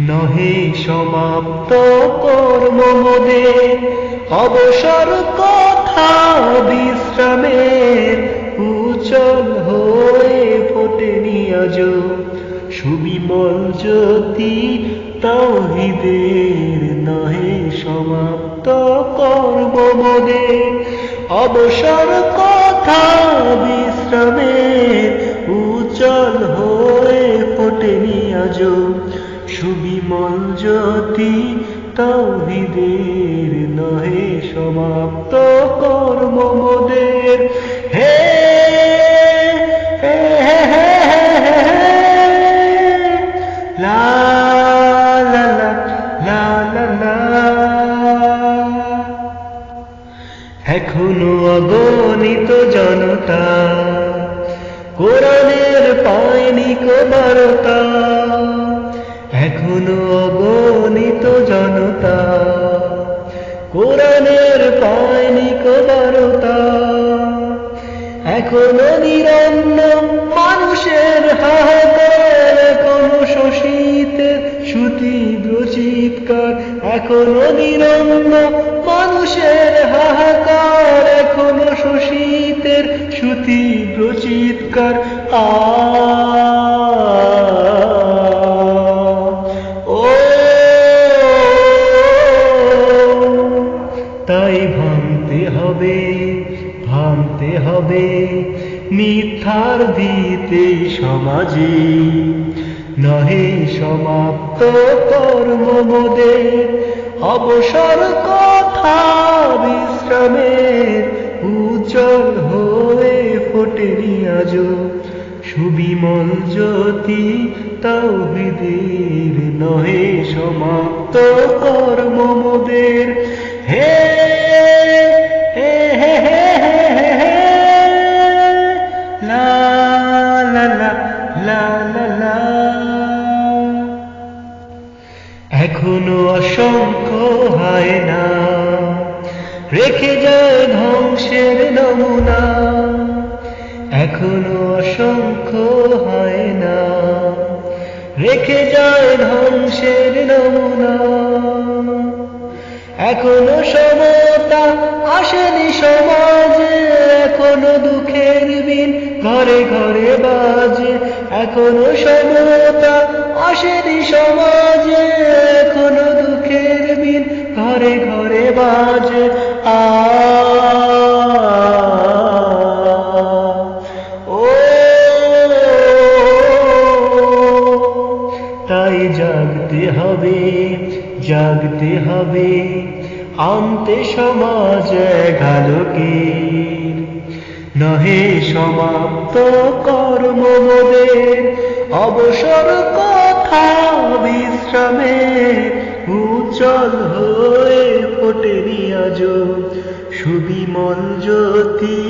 নহে সমাপ্ত কর্ম মোদের অবসর কথা বিশ্রামের উচল হয়ে ফোটেনি আজ সুবিমল জ্যোতি তৌহিদের নহে সমাপ্ত কর্ম মোদের অবসর কথা জ্যোতি তৌহিদের নহে সমাপ্ত কর্ম মোদের হে এখনও অগণিত জনতা কোরআনের পায়নি বারতা এখনও এখনও নিরন্ন মানুষের হাহাকার, এখনও শোষিতের সুতীব্র চিৎকার এখনও নিরন্ন মানুষের হাহাকার, এখনও শোষিতের সুতীব্র চিৎকার আ তাই ভাঙতে হবে। ভাঙতে হবে, মিথ্যার ভিতে সমাজে। নহে সমাপ্ত কর্ম মোদের অবসর কথা বিশ্রামের উজ্জ্বল হয়ে ফোটেনি আজ সুবিমল জ্যোতি তৌহিদের নহে সমাপ্ত কর্ম মোদের হে এখনও অসংখ্য হয় না। রেখে যায় ধ্বংসের নমুনা, এখনও অসংখ্য হয় না। রেখে যায় ধ্বংসের নমুনা, এখনও সমতা আসেনি সমাজে, এখনও দুঃখের বিন ঘরে ঘরে বাজে। এখনও সমতা আসেনি সমাজে ঘরে ঘরে বাজে আ। ও। তাই জাগতে হবে জাগতে হবে, আনতে সমাজ ঘালকে নহে সমাপ্ত কর্ম মোদের, অবসর কথা, বিশ্রামে উজ্জ্বল হয়ে ফোটেনি আজ সুবিমল জ্যোতি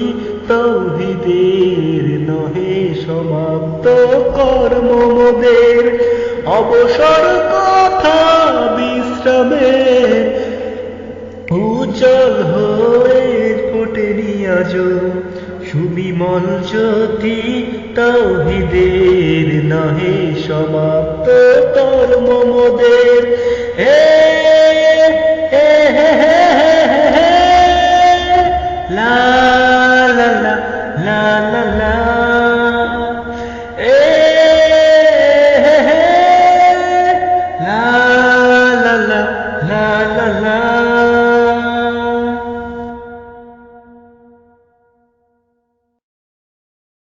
তৌহিদের নহে সমাপ্ত কর্ম মোদের। অবসর কথা বিশ্রামে উজ্জ্বল হয়ে ফোটেনি আজ সুবিমল জ্যোতি তৌহিদের নহে সমাপ্ত কর্ম মোদের। হে হে হে